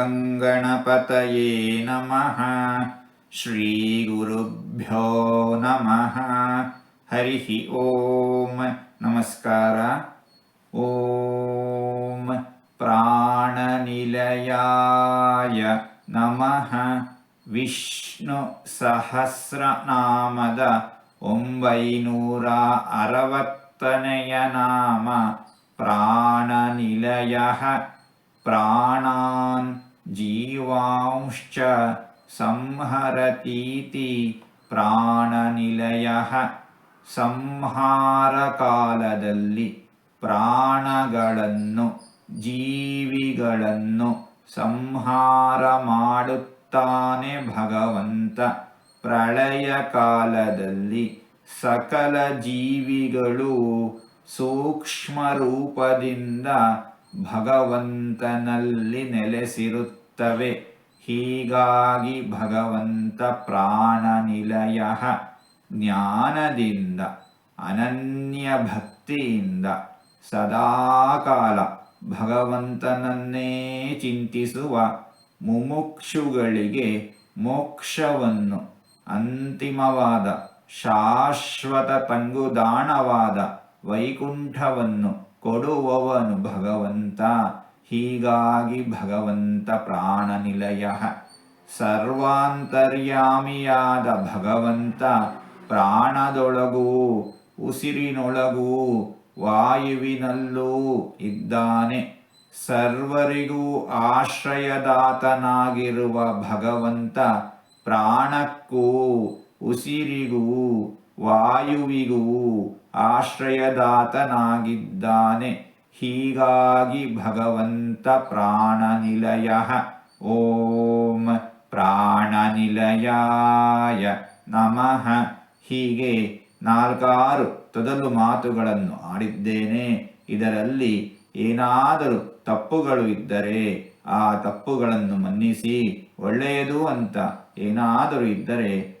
ಗಂಗಣಪತಯೇ ನಮಃ ಶ್ರೀಗುರುಭ್ಯೋ ನಮಃ ಹರಿ ಓಂ ನಮಸ್ಕಾರ ಓಂ ಪ್ರಾಣನಿಲಯಾಯ ನಮಃ ವಿಷ್ಣು ಸಹಸ್ರನಾಮದ ಒಂಬೈನೂರ ಅರವತ್ತನೆಯ ನಾಮ ಪ್ರಾಣನಿಲಯ ಪ್ರಾಣಾನ್ ಜೀವಾಂಶ್ಚ ಸಂಹರತೀತಿ ಪ್ರಾಣನಿಲಯ. ಸಂಹಾರ ಕಾಲದಲ್ಲಿ ಪ್ರಾಣಗಳನ್ನು, ಜೀವಿಗಳನ್ನು ಸಂಹಾರ ಮಾಡುತ್ತಾನೆ ಭಗವಂತ. ಪ್ರಳಯ ಕಾಲದಲ್ಲಿ ಸಕಲ ಜೀವಿಗಳು ಸೂಕ್ಷ್ಮ ರೂಪದಿಂದ ಭಗವಂತನಲ್ಲಿ ನೆಲೆಸಿರುತ್ತವೆ. ಹೀಗಾಗಿ ಭಗವಂತ ಪ್ರಾಣನಿಲಯ ಜ್ಞಾನದಿಂದ ಅನನ್ಯ ಭಕ್ತಿಯಿಂದ ಸದಾಕಾಲ ಭಗವಂತನನ್ನೇ ಚಿಂತಿಸುವ ಮುಮುಕ್ಷುಗಳಿಗೆ ಮೋಕ್ಷವನ್ನು, ಅಂತಿಮವಾದ ಶಾಶ್ವತ ತಂಗುದಾಣವಾದ ವೈಕುಂಠವನ್ನು ಕೊಡುವವನು ಭಗವಂತ ಹೀಗಾಗಿ ಭಗವಂತ ಪ್ರಾಣನಿಲಯ. ಸರ್ವಾಂತರ್ಯಾಮಿಯಾದ ಭಗವಂತ ಪ್ರಾಣದೊಳಗೂ, ಉಸಿರಿನೊಳಗೂ, ವಾಯುವಿನಲ್ಲೂ ಇದ್ದಾನೆ. ಸರ್ವರಿಗೂ ಆಶ್ರಯದಾತನಾಗಿರುವ ಭಗವಂತ ಪ್ರಾಣಕ್ಕೂ, ಉಸಿರಿಗೂ ವಾಯುವಿಗೂ ಆಶ್ರಯದಾತನಾಗಿದ್ದಾನೆ. ಹೀಗಾಗಿ ಭಗವಂತ ಪ್ರಾಣನಿಲಯ. ಓಂ ಪ್ರಾಣನಿಲಯಾಯ ನಮಃ. ಹೀಗೆ ನಾಲ್ಕಾರು ತೊದಲು ಮಾತುಗಳನ್ನು ಆಡಿದ್ದೇನೆ. ಇದರಲ್ಲಿ ಏನಾದರೂ ತಪ್ಪುಗಳು ಇದ್ದರೆ ಆ ತಪ್ಪುಗಳನ್ನು ಮನ್ನಿಸಿ ಒಳ್ಳೆಯದು ಅಂತ ಏನಾದರೂ ಇದ್ದರೆ